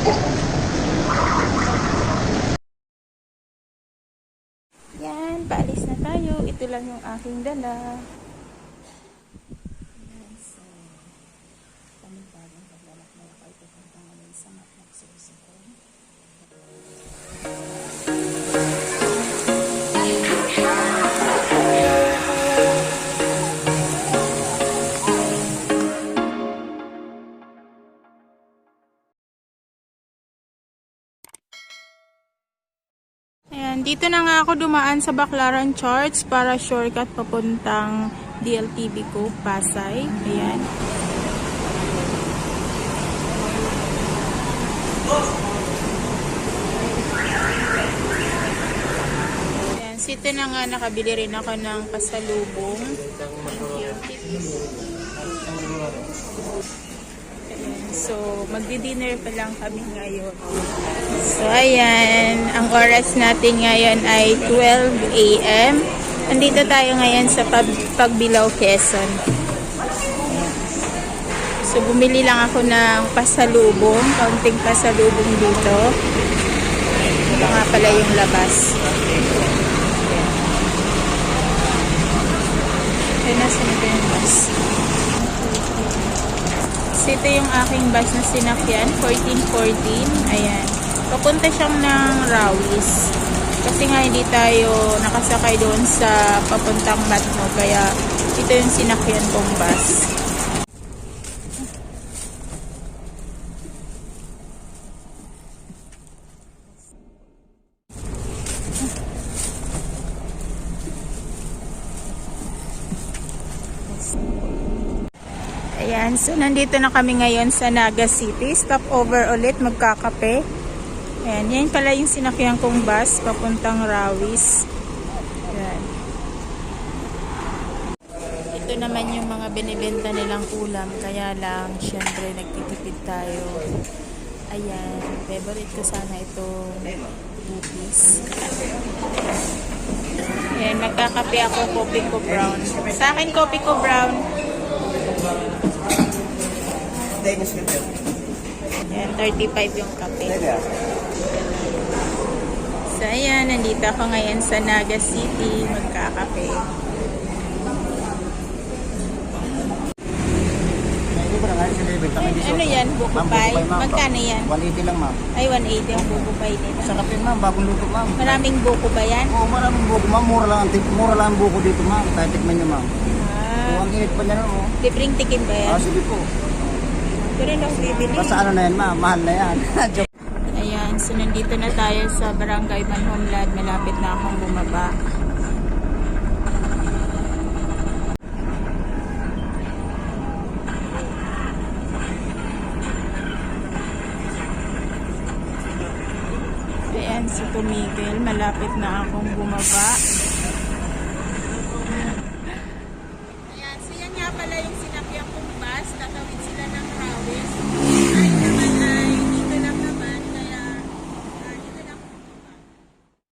Yan, paalis na tayo. Ito lang yung aking dala. Ayan, dito na nga ako dumaan sa Baclaran Church para shortcut papuntang DLTV ko, Pasay. Ayan. Ayan, sito na nga nakabili rin ako ng pasalubong. Thank you. So, magdi-dinner pa lang kami ngayon. So, ayan. Ang oras natin ngayon ay 12 a.m. Nandito tayo ngayon sa Pag Pagbilao, Quezon. So, bumili lang ako ng pasalubong. Kaunting pasalubong dito. Ito nga pala yung labas. Ayan, nasa na yung bus? So, ito yung aking bus na sinakyan, 1414. Ayan. Papunta siyang ng Rawis. Kasi nga hindi tayo nakasakay doon sa papuntang Matno. Kaya ito yung sinakyan kong bus. Ayan, so nandito na kami ngayon sa Naga City. Stop over ulit, magkakape. Ayan, yan pala yung sinakyan kong bus papuntang Rawis. Ayan. Ito naman yung mga binibenta nilang ulam. Kaya lang, syempre, nagtitipid tayo. Ayan, favorite ko sana itong bookies. Ayan, magkakape ako, kopi ko brown. Sa akin, kopi ko brown. Ayan, 35 yung kape. So, ayan, nandito ako ngayon sa Naga City, magkakape. Ano yan, ma'am. Magkano yan? 180 lang ma'am. Ay, 180 ang buko pie nito. Sa kape ma'am, bagong luto ma'am. Maraming buko ba yan? Oo, maraming buko ma'am. Mura lang, mura lang ang buko dito ma'am. Tayo tikman nyo ma'am. Ah, Kung ang init pa niya no. libreng tikim ba yan? Ah, sige po. Bibili. Basta ano na yan ma'am, mahal na yan. Ayan, so nandito na tayo sa Barangay Manhomlad. Malapit na akong bumaba. Ayan, si tumigil. Malapit na akong bumaba.